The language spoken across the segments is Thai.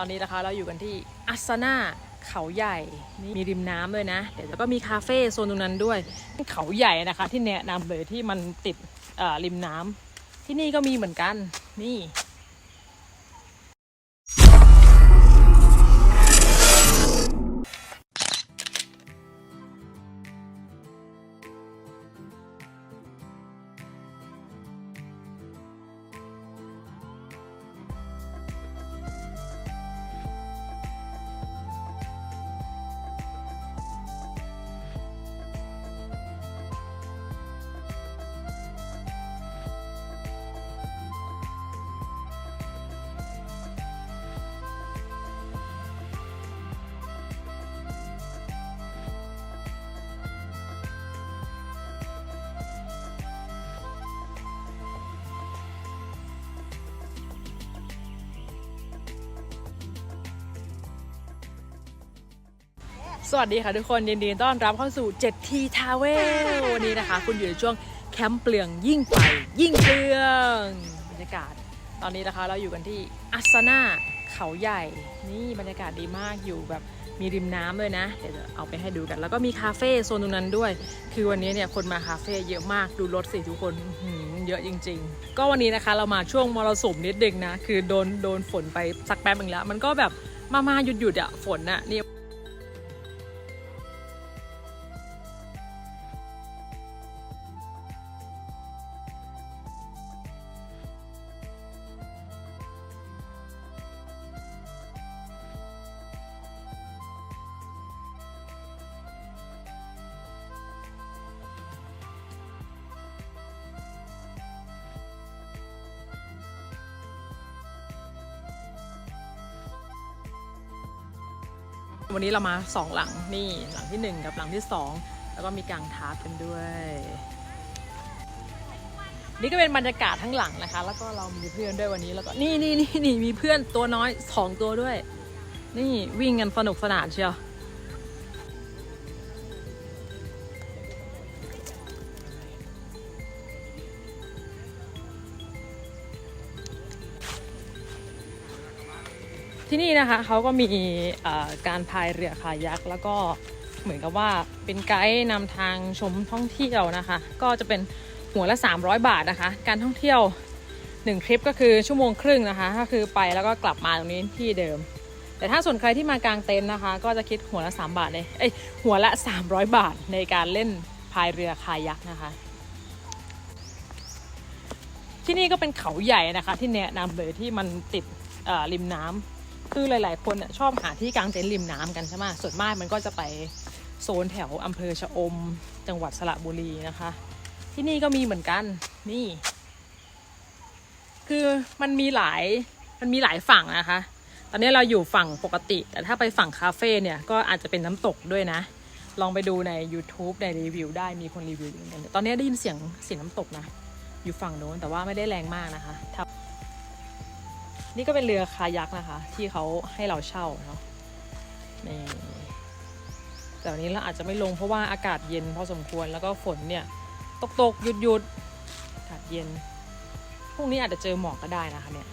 อนนี้นะคะเราอยู่กันที่อัสนาเขาใหญ่นี่มีริมน้ำด้วยนะ เดี๋ยวแล้วก็มีคาเฟ่โซนตรงนั้นด้วย เขาใหญ่นะคะที่แนะนำเลยที่มันติดริมน้ำที่นี่ก็มีเหมือนกันนี่ สวัสดีค่ะทุกคนยินดีต้อนรับเข้าสู่7 t ทาวเวลวันนี้นะคะ คุณอยู่ในช่วงแคมป์เปลืองยิ่งไป ยิ่งเปลืองบรรยากาศ ตอนนี้นะคะเราอยู่กันที่อัสนาเขาใหญ่ นี่บรรยากาศดีมากอยู่แบบมีริมน้ำเลยนะ เดี๋ยวจะเอาไปให้ดูกัน แล้วก็มีคาเฟ่โซนตรงนั้นด้วย คือวันนี้เนี่ยคนมาคาเฟ่เยอะมากดูรถสิทุกคนเยอะจริง ๆ ก็วันนี้นะคะเรามาช่วงมรสุมนิดนึงนะ คือโดนโดนฝนไปสักแป๊บนึงแล้ว มันก็แบบมามาหยุดหยุดอะฝนอะนี่ วันนี้เรามาสองหลังนี่หลังที่หนึ่งกับหลังที่สองแล้วก็มีกางทาร์ปกันด้วย นี่ก็เป็นบรรยากาศทั้งหลังนะคะ แล้วก็เรามีเพื่อนด้วยวันนี้แล้วก็นี่นี่นี่นี่มีเพื่อนตัวน้อยสองตัวด้วย นี่วิ่งกันสนุกสนานเชียว ที่นี่นะคะเขาก็มีการพายเรือคายักแล้วก็เหมือนกับว่าเป็นไกด์นำทางชมท่องเที่ยวนะคะ ก็จะเป็นหัวละ 300 บาทนะคะ การท่องเที่ยว1ทริปก็คือชั่วโมงครึ่งนะคะ ก็คือไปแล้วก็กลับมาตรงนี้ที่เดิม แต่ถ้าส่วนใครที่มากางเต็นท์นะคะ ก็จะคิดหัวละ 3 บาทเลยเอ้ยหัวละ 300 บาทในการเล่นพายเรือคายักนะคะ ที่นี่ก็เป็นเขาใหญ่นะคะ ที่แนะนำเลยที่มันติดริมน้ำ คือหลาย ๆ คนชอบหาที่กางเต็นท์ริมน้ำกันใช่ไหมส่วนมากมันก็จะไปโซนแถวอำเภอชะอม จังหวัดสระบุรีนะคะ ที่นี่ก็มีเหมือนกันนี่ คือมันมีหลายมันมีหลายฝั่งนะคะ ตอนนี้เราอยู่ฝั่งปกติ แต่ถ้าไปฝั่งคาเฟ่เนี่ยก็อาจจะเป็นน้ำตกด้วยนะ ลองไปดูใน YouTube ในรีวิวได้มีคนรีวิวอยู่เหมือนกันตอนนี้ได้ยินเสียงเสียงน้ำตกนะ อยู่ฝั่งโน้นแต่ว่าไม่ได้แรงมากนะคะ นี่ก็เป็นเรือคายักนะคะ ที่เขาให้เราเช่าเนาะนี่แต่วันนี้เราอาจจะไม่ลงเพราะว่าอากาศเย็นพอสมควรแล้วก็ฝนเนี่ยตกตกหยุดหยุดอากาศเย็นพรุ่งนี้อาจจะเจอหมอกก็ได้นะคะเนี่ย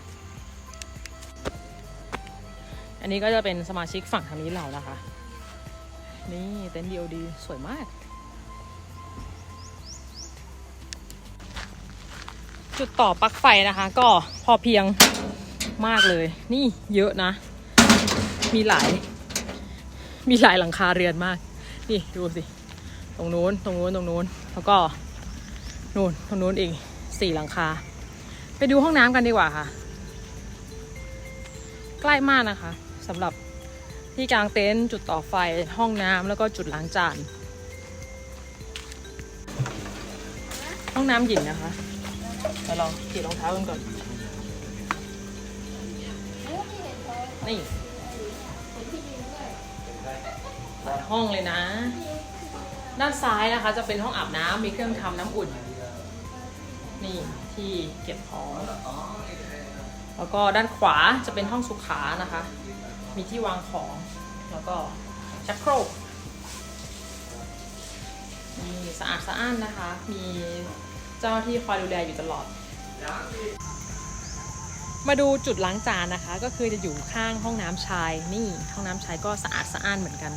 อันนี้ก็จะเป็นสมาชิกฝั่งทางนี้เรานะคะ นี่เต็นท์ดีโอดีสวยมาก จุดต่อปลั๊กไฟนะคะ ก็พอเพียง มากเลย นี่เยอะนะ มีหลาย มีหลายหลังคาเรือนมาก นี่ดูสิ ตรงนู้น ตรงนู้น ตรงนู้น แล้วก็นู่น ตรงนู้นอีกสี่หลังคา ไปดูห้องน้ำกันดีกว่าค่ะ ใกล้มากนะคะสำหรับที่กลางเต็นท์จุดต่อไฟห้องน้ำแล้วก็จุดล้างจาน ห้องน้ำหญิงนะคะเดี๋ยวเราขี่รองเท้ากันก่อน นี่หลายห้องเลยนะ ด้านซ้ายนะคะจะเป็นห้องอาบน้ำมีเครื่องทำน้ำอุ่น นี่ที่เก็บของ แล้วก็ด้านขวาจะเป็นห้องสุขานะคะ มีที่วางของ แล้วก็ชักโครกนี่สะอาดสะอ้านนะคะ มีเจ้าหน้าที่คอยดูแลอยู่ตลอด มาดูจุดล้างจานนะคะ ก็คือจะอยู่ข้างห้องน้ำชายนี่ห้องน้ำชายก็สะอาดสะอ้านเหมือนกัน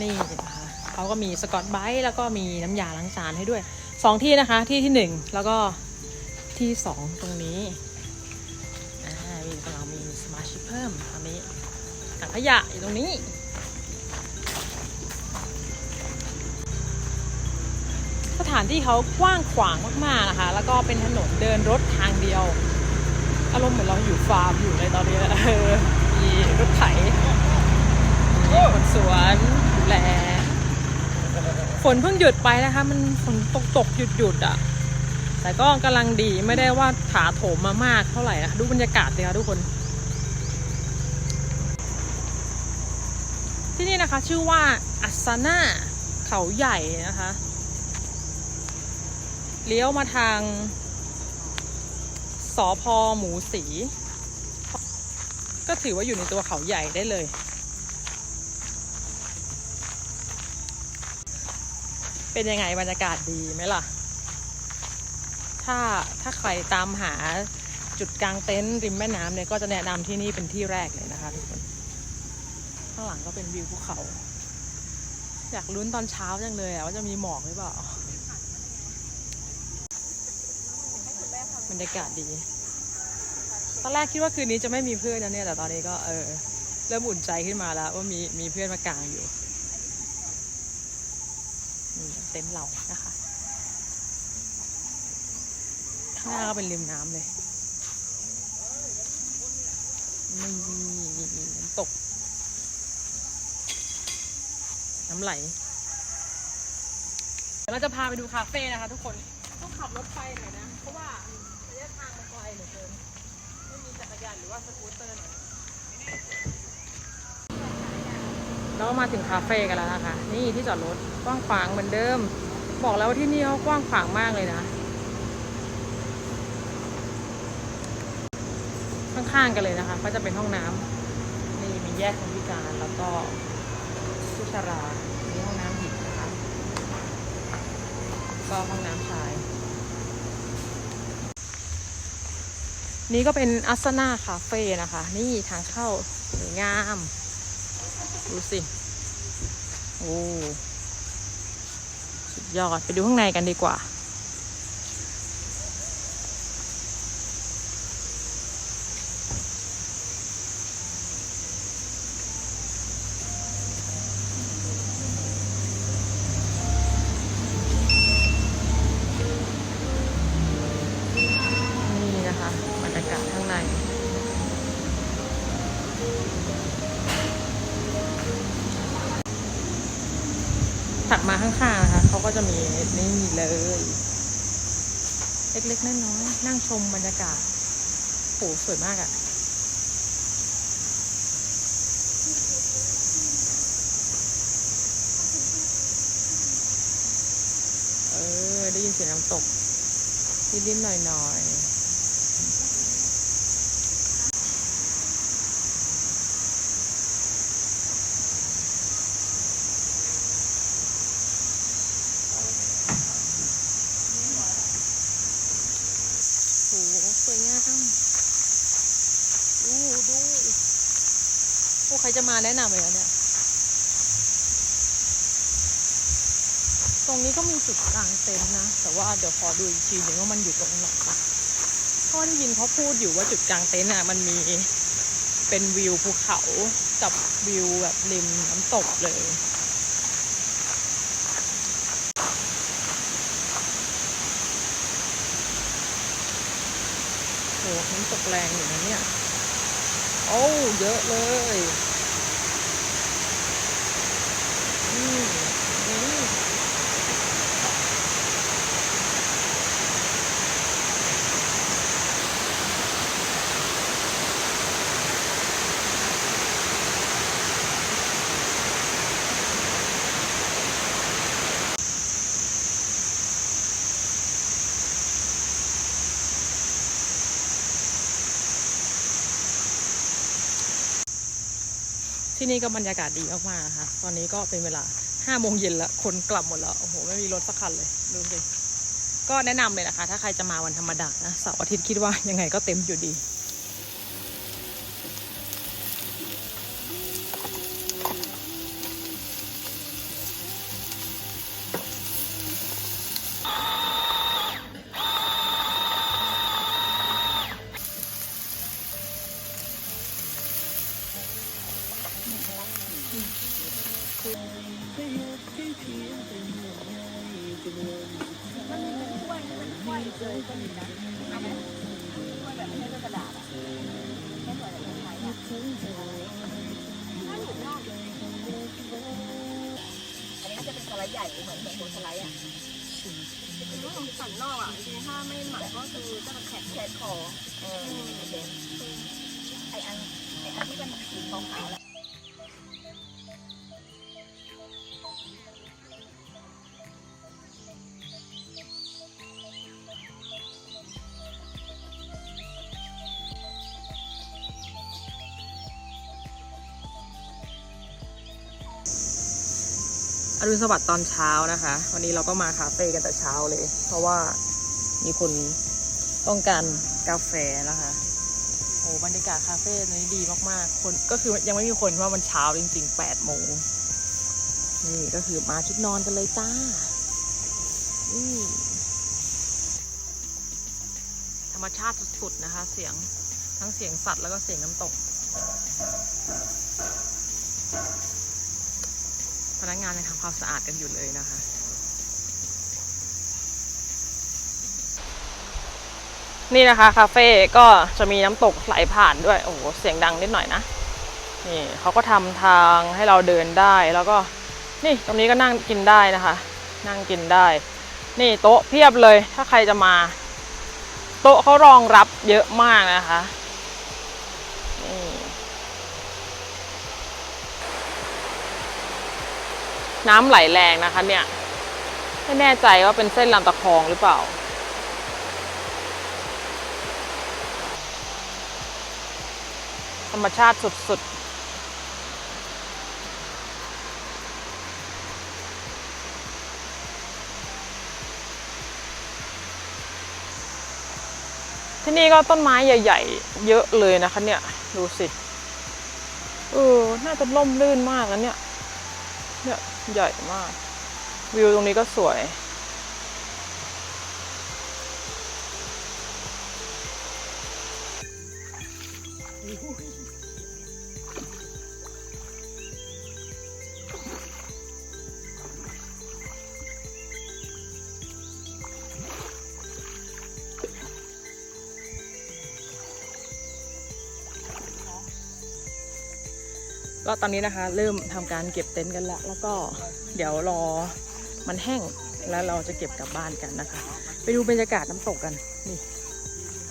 นี่นะคะเขาก็มีสกอตไบรท์แล้วก็มีน้ำยาล้างจานให้ด้วยสองที่นะคะที่ที่หนึ่งแล้วก็ที่สองตรงนี้อ่ามีเรามีสมาชิกเพิ่มตอนนี้ถังขยะอยู่ตรงนี้สถานที่เขากว้างขวางมากๆนะคะ แล้วก็เป็นถนนเดินรถทางเดียว อารมณ์เหมือนเราอยู่ฟาร์มอยู่ในตอนนี้แหละเออมีรถไถมีคนสวนดูแลฝนเพิ่งหยุดไปนะคะ มันฝนตกตกหยุดหยุดอะ แต่ก็กำลังดีไม่ได้ว่าถาโถมมามากเท่าไหร่นะดูบรรยากาศเลยค่ะทุกคน ที่นี่นะคะชื่อว่าอัสน่าเขาใหญ่นะคะ เลี้ยวมาทาง สอพอหมูสี ก็ถือว่าอยู่ในตัวเขาใหญ่ได้เลย เป็นยังไงบรรยากาศดีไหมล่ะ ถ้าถ้าใครตามหาจุดกลางเต็นท์ริมแม่น้ำเนี่ยก็จะแนะนำที่นี่เป็นที่แรกเลยนะคะทุกคน ข้างหลังก็เป็นวิวภูเขา อยากลุ้นตอนเช้าจังเลยอะว่าจะมีหมอกหรือเปล่า บรรยากาศดี ตอนแรกคิดว่าคืนนี้จะไม่มีเพื่อนนะเนี่ย แต่ตอนนี้ก็เออเริ่มอุ่นใจขึ้นมาแล้วว่ามีมีเพื่อนมากางอยู่นี่เต็นท์เรานะคะ ข้างหน้าก็เป็นริมน้ำเลยนี่น้ำตก น้ำไหลเดี๋ยวเราจะพาไปดูคาเฟ่นะคะทุกคน ต้องขับรถไปหน่อยนะ เพราะว่า หรือว่าสกูตเตอร์หน่อยเราก็มาถึงคาเฟ่กันแล้วนะคะ นี่ที่จอดรถกว้างขวางเหมือนเดิม บอกแล้วว่าที่นี่เขากว้างขวางมากเลยนะ ข้างๆกันเลยนะคะ ก็จะเป็นห้องน้ำนี่มีแยกคนพิการแล้วก็ผู้ชรามีห้องน้ำหญิงนะคะก็ห้องน้ำชาย นี่ก็เป็นอัสนาคาเฟ่นะคะ นี่ทางเข้าสวยงาม ดูสิ โอ้ สุดยอด ไปดูข้างในกันดีกว่า ถัดมาข้างๆนะคะเขาก็จะมีนี่เลย เล็กๆน้อยๆนั่งชมบรรยากาศโหสวยมากอะ่ะเออได้ยินเสียงน้ำตกนิดๆหน่อยๆโหสวยงามดูดูโอ้ ใครจะมาแนะนำเลยเนี่ย ตรงนี้ก็มีจุดกลางเต็นท์นะ แต่ว่าเดี๋ยวขอดูอีกทีหนึ่งว่ามันอยู่ตรงไหนนะเพราะได้ยินเขาพูดอยู่ว่าจุดกลางเต็นท์อะมันมีเป็นวิวภูเขากับวิวแบบริมน้ำตกเลยโหน้ำตกแรงอยู่นะเนี่ย โอ้ เยอะเลยอืมอืม ที่นี่ก็บรรยากาศดีมากๆนะคะ ตอนนี้ก็เป็นเวลาห้าโมงเย็นแล้ว คนกลับหมดแล้ว โอ้โห ไม่มีรถสักคันเลย ดูสิ ก็แนะนำเลยนะคะ ถ้าใครจะมาวันธรรมดานะ เสาร์อาทิตย์คิดว่ายังไงก็เต็มอยู่ดี สไลด์ใหญ่เหมือนเหมือนหัวสไลด์อะสันนอกอะคือถ้าไม่หมักก็คือจะแขกแขกคอเออไออันไออันที่เป็นสีขาวๆแหละ อรุณสวัสดิ์ตอนเช้านะคะ วันนี้เราก็มาคาเฟ่กันแต่เช้าเลย เพราะว่ามีคนต้องการกาแฟนะคะโอ้บรรยากาศคาเฟ่นี้ดีมากๆ คนก็คือยังไม่มีคนเพราะวันเช้าจริงๆ8โมงนี่ก็คือมาชุดนอนกันเลยจ้าอืธรรมชาติสุดๆนะคะ เสียงทั้งเสียงสัตว์แล้วก็เสียงน้ำตก พนักงานยังทำความสะอาดกันอยู่เลยนะคะนี่นะคะคาเฟ่ก็จะมีน้ำตกไหลผ่านด้วย โอ้โหเสียงดังนิดหน่อยนะ นี่เขาก็ทำทางให้เราเดินได้แล้วก็ นี่ตรงนี้ก็นั่งกินได้นะคะ นั่งกินได้ นี่โต๊ะเพียบเลยถ้าใครจะมา โต๊ะเขารองรับเยอะมากนะคะ น้ำไหลแรงนะคะเนี่ย ไม่แน่ใจว่าเป็นเส้นลำตะคองหรือเปล่า ธรรมชาติสุดๆที่นี่ก็ต้นไม้ใหญ่ ๆ เยอะเลยนะคะเนี่ย ดูสิ เออ น่าจะล่มลื่นมากแล้วเนี่ยเนี่ย ใหญ่มาก วิวตรงนี้ก็สวย ก็ตอนนี้นะคะ เริ่มทำการเก็บเต็นท์กันแล้วแล้วก็เดี๋ยวรอมันแห้งแล้วเราจะเก็บกลับบ้านกันนะคะ ไปดูบรรยากาศน้ำตกกันนี่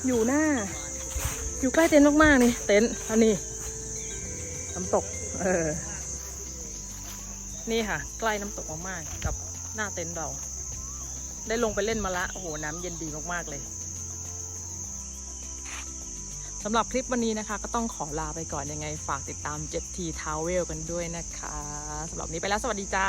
อยู่หน้า อยู่ใกล้เต็นท์มากๆนี่เต็นท์อันนี้น้ำตกเออนี่ค่ะ ใกล้น้ำตกมากๆกับหน้าเต็นท์เราได้ลงไปเล่นมาละโอ้โหน้ำเย็นดีมากๆเลย สำหรับคลิปวันนี้นะคะ ก็ต้องขอลาไปก่อนยังไงฝากติดตาม 7T Travel กันด้วยนะคะสำหรับนี้ไปแล้วสวัสดีจ้า